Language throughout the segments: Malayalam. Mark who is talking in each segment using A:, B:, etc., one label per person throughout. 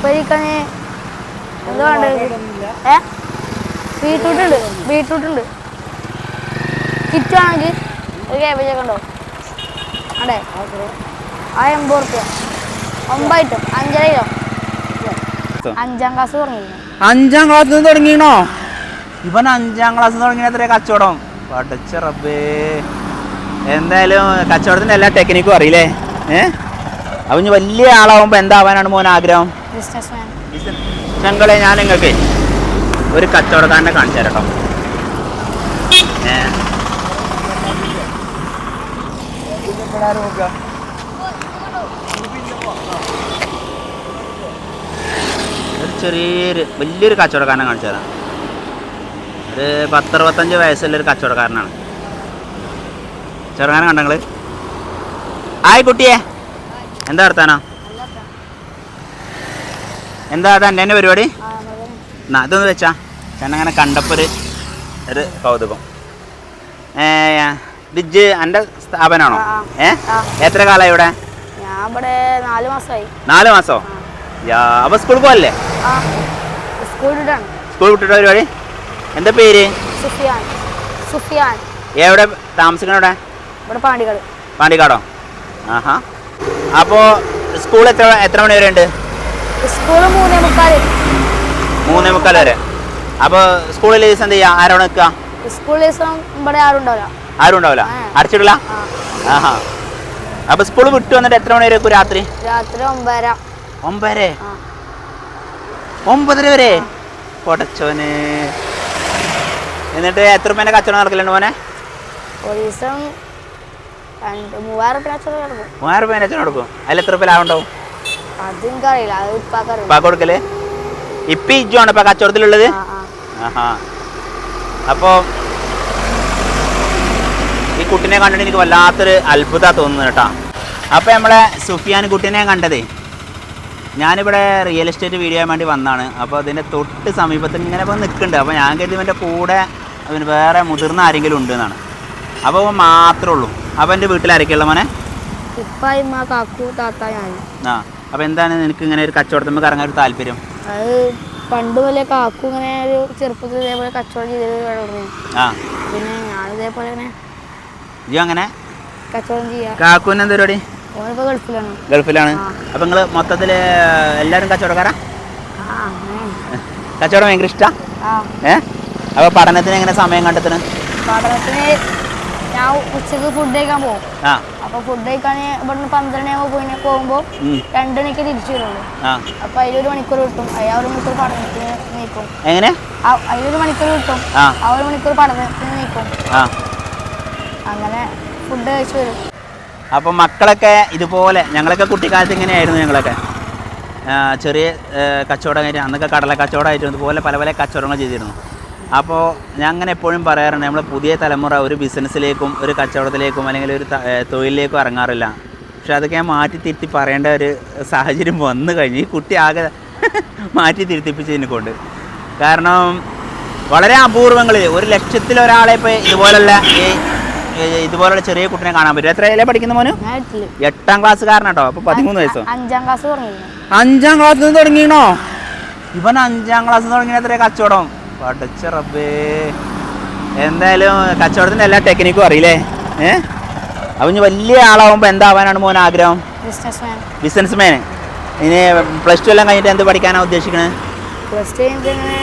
A: ഉപ്പരിക്കണി. എന്താ വേണ്ടത് ഏ ബീട്രൂട്ട് ഉണ്ട് ബീട്രൂട്ട് ഉണ്ട് കിറ്റ് ആണെങ്കിൽ ഒരു ക്യാബേജ് ഒക്കെ ഉണ്ടോ? അതെ. ആ എൺപത് റുപ്യ. ഒമ്പത് അഞ്ചര കിലോ. അഞ്ചാം ക്ലാസ് തുടങ്ങി
B: അഞ്ചാം ക്ലാസ് തുടങ്ങിയോ ഇവൻ അഞ്ചാം ക്ലാസ് തുടങ്ങിയത്രേ തുടങ്ങിയ എത്ര കച്ചവടം? പഠിച്ച റബ്ബേ. എന്തായാലും കച്ചവടത്തിന്റെ എല്ലാ ടെക്നിക്കും അറിയില്ലേ? ഏ? അവൻ ഇനി വലിയ ആളാവുമ്പോ എന്താവാനാണ് മോൻ ആഗ്രഹം? ഞങ്ങളെ ഞാൻ നിങ്ങൾക്ക് ഒരു കച്ചവടക്കാരനെ കാണിച്ചു തരട്ടോ ഒരു ചെറിയൊരു വലിയൊരു കച്ചവടക്കാരനെ കാണിച്ചു തരാം. ഒരു പത്തറുപത്തഞ്ച് വയസ്സുള്ള ഒരു കച്ചവടക്കാരനാണ്. ചെറുക്കാരനെ കണ്ടങ്ങൾ ആയി കുട്ടിയെ. എന്താ വർത്താനോ? എന്താ അത് എന്റെ പരിപാടി? എന്നാ ഇതൊന്ന് വെച്ചാ. ചേട്ടനങ്ങനെ കണ്ടപ്പോൾ ഒരു ഒരു കൗതുകം. ബിജ് എന്റെ സ്ഥാപനമാണോ. ഏ? എത്ര കാലമായി ഇവിടെ?
A: ഞാൻ ഇവിടെ നാല് മാസമായി.
B: നാല് മാസോ? അപ്പൊ സ്കൂളിൽ പോവല്ലേ?
A: ആ സ്കൂൾ വിട്ടിട്ട
B: സ്കൂൾ വിട്ടിട്ട് പരിപാടി? എന്താ പേര്?
A: സുഫിയാൻ. സുഫിയാൻ.
B: എവിടെ താമസിക്കണ ഇവിടെ
A: ഇവിടെ പാണ്ടിക്കാട്.
B: പാണ്ടിക്കാടോ? ആഹാ. അപ്പോൾ സ്കൂൾ എത്ര എത്ര മണി വരെ ഉണ്ട്
A: സ്കൂൾ മൂന്നേ മുക്കാൽ
B: മൂന്നേ മുക്കാൽ വരെ. അപ്പോൾ സ്കൂളിൽ ദിവസം എന്ത് ചെയ്യുക ആരോടെ നിൽക്കുക
A: സ്കൂൾ ദിവസം ഇവിടെ ആരും ഉണ്ടാവില്ല
B: ആരും ഉണ്ടാവില്ല?
A: ആ.
B: ആഹാ. അപ്പോൾ സ്കൂൾ വിട്ടു വന്നിട്ട് എത്ര മണി വരെ രാത്രി?
A: രാത്രി ഒമ്പതര.
B: ഒമ്പതര? ഒമ്പതര വരെ? പൊടച്ചോന് എന്നിട്ട് എത്ര രൂപേന്റെ കച്ചവടം നടക്കലുണ്ട് മോനെ?
A: ഒരു ദിവസം മൂവായിരം റുപ്യ അച്ഛനും കിടക്കും.
B: അതിൽ എത്ര റുപ്യ ലാഭം ഉണ്ടാവും ഇപ്പം കൊടുക്കൽ? ഇപ്പം ഇജ്ജാണ് ഇപ്പം കച്ചവടത്തിലുള്ളത്? ആഹാ. അപ്പോ ഈ കുട്ടിനെ കണ്ടിട്ട് എനിക്ക് വല്ലാത്തൊരു അത്ഭുത തോന്നുന്നു കേട്ടോ. അപ്പോൾ നമ്മളെ സുഫിയാൻ കുട്ടിനെ കണ്ടതേ ഞാനിവിടെ റിയൽ എസ്റ്റേറ്റ് വീഡിയോ ചെയ്യാൻ വേണ്ടി വന്നാണ്. അപ്പോൾ അതിന്റെ തൊട്ട് സമീപത്ത് ഇങ്ങനെ ഇപ്പോൾ നിൽക്കുന്നുണ്ട് അപ്പോൾ ഞാൻ കരുതി ഇവന്റെ കൂടെ വേറെ മുതിർന്ന ആരെങ്കിലും ഉണ്ട് എന്നാണ് അപ്പോൾ മാത്രമേ ഉള്ളൂ. അപ്പോൾ എന്റെ വീട്ടിൽ ആരൊക്കെയുള്ള മോനെ?
A: അപ്പൊ ഇമ്മ കാക്കു താത്ത ഞാൻ
B: ആ അപ്പോൾ എന്താണ് നിനക്ക് ഇങ്ങനെ ഒരു കച്ചവടത്തിൽ കറങ്ങാൻ ഒരു താല്പര്യം?
A: അത് പണ്ട് പോലെ കാക്കു ഇങ്ങനെ ഒരു ചെറുപ്പത്തിൽ ഇതേപോലെ കച്ചവടം ചെയ്തത് തുടങ്ങി
B: ആ.
A: പിന്നെ ഞാൻ ഇതേപോലെ ഇങ്ങനെ
B: ഇയ്യോ അങ്ങനെ?
A: കച്ചവടം ചെയ്യാം.
B: കാക്കുവിന് എന്താ പരിപാടി?
A: ഓനിപ്പോ ഗൾഫിലാണ്.
B: ഗൾഫിലാണ്. അപ്പം നിങ്ങൾ മൊത്തത്തിൽ എല്ലാവരും കച്ചവടക്കാരാ?
A: ആ അങ്ങനെ.
B: കച്ചവടം ഭയങ്കര ഇഷ്ടമാണ്
A: ആ.
B: ഏ അപ്പോൾ പഠനത്തിന് എങ്ങനെ സമയം കണ്ടെത്തണം?
A: പഠനത്തിന് ഞാൻ ഉച്ചയ്ക്ക് ഫുഡ് കഴിക്കാൻ പോകും. അപ്പൊ ഫുഡ് കഴിക്കാൻ ഇവിടുന്ന് പന്ത്രണ്ട് ആകുമ്പോൾ പോയി പോകുമ്പോൾ രണ്ടണിക്ക് തിരിച്ചു വരുള്ളൂ. അപ്പൊ അതിലൊരു മണിക്കൂർ കിട്ടും. അയാ ഒരു മണിക്കൂർ പഠനത്തിന് നീക്കും.
B: എങ്ങനെ?
A: അതിലൊരു മണിക്കൂർ കിട്ടും.
B: ആ.
A: ഒരു മണിക്കൂർ പഠനത്തിന് നീക്കും. അങ്ങനെ ഫുഡ് കഴിച്ചു വരും.
B: അപ്പൊ മക്കളൊക്കെ ഇതുപോലെ ഞങ്ങളൊക്കെ കുട്ടിക്കാലത്ത് ഇങ്ങനെയായിരുന്നു ഞങ്ങളൊക്കെ. ചെറിയ കച്ചവടം കഴിഞ്ഞാൽ അന്നൊക്കെ കടല കച്ചവടമായിട്ടും ഇതുപോലെ പല പല കച്ചവടങ്ങൾ ചെയ്തിരുന്നു. അപ്പോൾ ഞാൻ അങ്ങനെ എപ്പോഴും പറയാറുണ്ട് നമ്മൾ പുതിയ തലമുറ ഒരു ബിസിനസ്സിലേക്കും ഒരു കച്ചവടത്തിലേക്കും അല്ലെങ്കിൽ ഒരു തൊഴിലിലേക്കും ഇറങ്ങാറില്ല. പക്ഷെ അതൊക്കെ ഞാൻ മാറ്റി തിരുത്തി പറയേണ്ട ഒരു സാഹചര്യം വന്നു കഴിഞ്ഞ്. ഈ കുട്ടി ആകെ മാറ്റി തിരുത്തിപ്പിച്ചതിനെ കൊണ്ട് കാരണം വളരെ അപൂർവങ്ങളിൽ ഒരു ലക്ഷത്തിൽ ഒരാളെ ഇപ്പോൾ ഇതുപോലുള്ള ഈ ഇതുപോലുള്ള ചെറിയ കുട്ടിനെ കാണാൻ പറ്റും. എത്രയല്ലേ പഠിക്കുന്ന മോന്?
A: എട്ടാം ക്ലാസ്
B: എട്ടാം ക്ലാസ്സുകാരനാട്ടോ അപ്പോൾ പതിമൂന്ന് വയസ്സോ?
A: അഞ്ചാം ക്ലാസ് തുടങ്ങിയോ
B: അഞ്ചാം ക്ലാസ്സിൽ നിന്ന് തുടങ്ങിയണോ? ഇവൻ അഞ്ചാം ക്ലാസ് തുടങ്ങിയ എത്ര കച്ചവടം? പഠിച്ച റബ്ബേ. എന്തായാലും കച്ചവടത്തിന്റെ എല്ലാ ടെക്നിക്കും അറിയില്ലേ? ഏ? അപ്പം ഇനി വലിയ ആളാവുമ്പോൾ എന്താവാനാണ് മോൻ ആഗ്രഹം?
A: ബിസിനസ് മാൻ
B: ഇനി പ്ലസ് ടു എല്ലാം കഴിഞ്ഞിട്ട് എന്ത് പഠിക്കാനാണ് ഉദ്ദേശിക്കുന്നത്
A: പ്ലസ് ടു കഴിഞ്ഞിട്ട് ഇങ്ങനെ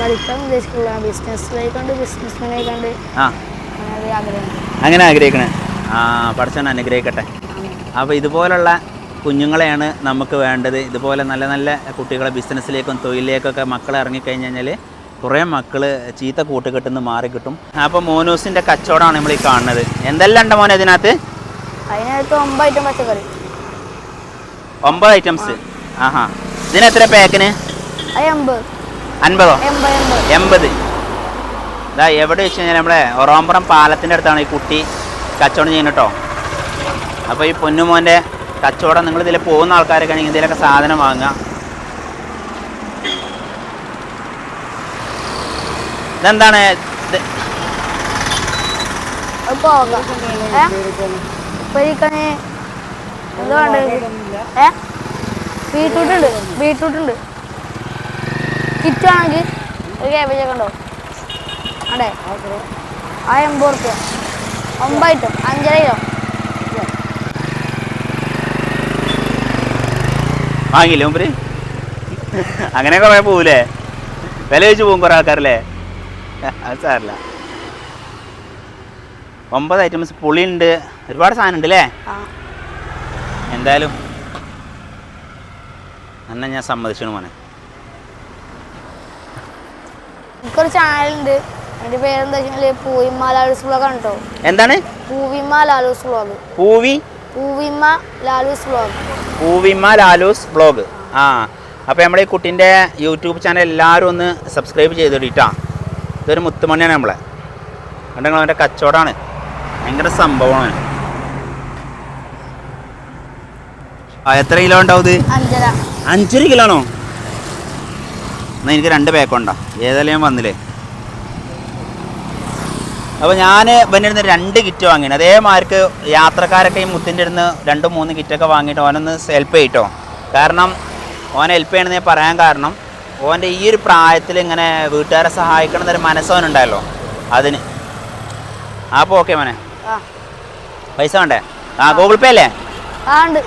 A: കളിക്കാൻ ഉദ്ദേശിക്കില്ല ബിസിനസ് മാൻ ആയിക്കൊണ്ട് ഒരു ആഗ്രഹം.
B: അങ്ങനെ ആഗ്രഹിക്കണേ. ആ പഠിച്ചാൻ അനുഗ്രഹിക്കട്ടെ. അപ്പോൾ ഇതുപോലുള്ള കുഞ്ഞുങ്ങളെയാണ് നമുക്ക് വേണ്ടത്. ഇതുപോലെ നല്ല നല്ല കുട്ടികളെ ബിസിനസ്സിലേക്കും തൊഴിലിലേക്കൊക്കെ മക്കളെ ഇറങ്ങിക്കഴിഞ്ഞ് കഴിഞ്ഞാൽ കുറേ മക്കൾ ചീത്ത കൂട്ടുകെട്ടിൽ നിന്ന് മാറിക്കിട്ടും അപ്പോൾ മോനൂസിന്റെ കച്ചവടമാണ് നമ്മൾ ഈ കാണുന്നത്. എന്തെല്ലാം ഉണ്ട് മോനെ ഇതിനകത്ത്?
A: അതിനകത്ത് ഒമ്പത് ഐറ്റം പച്ചക്കറി.
B: ഒമ്പത് ഐറ്റംസ് ആഹാ. ഇതിന് എത്ര പാക്കിന് അൻപതോ?
A: എൺപത്
B: ഇതാ എവിടെ വെച്ച് കഴിഞ്ഞാൽ നമ്മളെ ഒറോമ്പുറം പാലത്തിന്റെ അടുത്താണ് ഈ കുട്ടി കച്ചവടം ചെയ്യുന്നത് കേട്ടോ. അപ്പോൾ ഈ പൊന്നുമോന്റെ കച്ചവടം നിങ്ങൾ ഇതിൽ പോകുന്ന ആൾക്കാരൊക്കെ ആണെങ്കിൽ ഇതിലൊക്കെ സാധനം വാങ്ങുക. ഇതെന്താണ്?
A: ബീട്രൂട്ട് ഉണ്ട്. ബീട്രൂട്ട് ഉണ്ട്. കിറ്റ് ആണെങ്കിൽ ഒരു ക്യാബേജ് ഒക്കെ ഉണ്ടോ? അതെ ആ എൺപത് റുപ്യ ഒമ്പതായിട്ടും അഞ്ചര കിലോ
B: വാങ്ങിയില്ലേ അങ്ങനെ കുറേ പോകൂലേ വില വെച്ച് പോകും കുറേ ആൾക്കാരല്ലേ? അത് സാറില്ല ഒമ്പത് ഐറ്റംസ് പുളിയുണ്ട്. ഒരുപാട് സാധനം ഉണ്ട് അല്ലേ എന്തായാലും അന്നെ ഞാൻ സമ്മതിച്ചു മോനെ.
A: എനിക്കൊരു ചാനലുണ്ട് അതിന്റെ പേരെന്താ വെച്ചാൽ പൂവിമ്മ ലാലൂസ് വ്ളോഗ് ആണ് കേട്ടോ
B: എന്താണ്?
A: ലാലൂസ് വ്ളോഗ്
B: പൂവി
A: ലാലൂസ്
B: വ്ലോഗ് ലാലൂസ് ആ. അപ്പോൾ നമ്മുടെ ഈ കുട്ടീന്റെ യൂട്യൂബ് ചാനൽ എല്ലാവരും ഒന്ന് സബ്സ്ക്രൈബ് ചെയ്തിട്ടാ ഇതൊരു മുത്തുമണിയാണ് നമ്മളെ. കണ്ടെങ്കിൽ അവന്റെ കച്ചവടമാണ്. ഭയങ്കര സംഭവമാണ്. ആ എത്ര കിലോ ഉണ്ടാവും ഇത്?
A: അഞ്ചര.
B: കിലോ ആണോ? എന്നാൽ എനിക്ക് രണ്ട് പേക്കുണ്ടോ ഏതായാലും ഞാൻ വന്നില്ലേ? അപ്പോൾ ഞാൻ ഇവന്റെ രണ്ട് കിറ്റ് വാങ്ങിയാണ് അതേമാർക്ക് യാത്രക്കാരൊക്കെ ഈ മുത്തിന്റെ ഇരുന്ന് രണ്ടും മൂന്ന് കിറ്റൊക്കെ വാങ്ങിയിട്ട് ഓനൊന്ന് ഹെൽപ്പ് ചെയ്യട്ടോ കാരണം ഓനെ ഹെൽപ്പ് ചെയ്യണമെന്ന് ഞാൻ പറയാൻ കാരണം ഓന്റെ ഈ ഒരു പ്രായത്തിൽ ഇങ്ങനെ വീട്ടുകാരെ സഹായിക്കണം എന്നൊരു മനസ്സവനുണ്ടായല്ലോ. അതിന്. അപ്പോൾ ഓക്കെ മോനെ. പൈസ വേണ്ടേ? ആ ഗൂഗിൾ പേ അല്ലേ?
A: ആ ഉണ്ട്.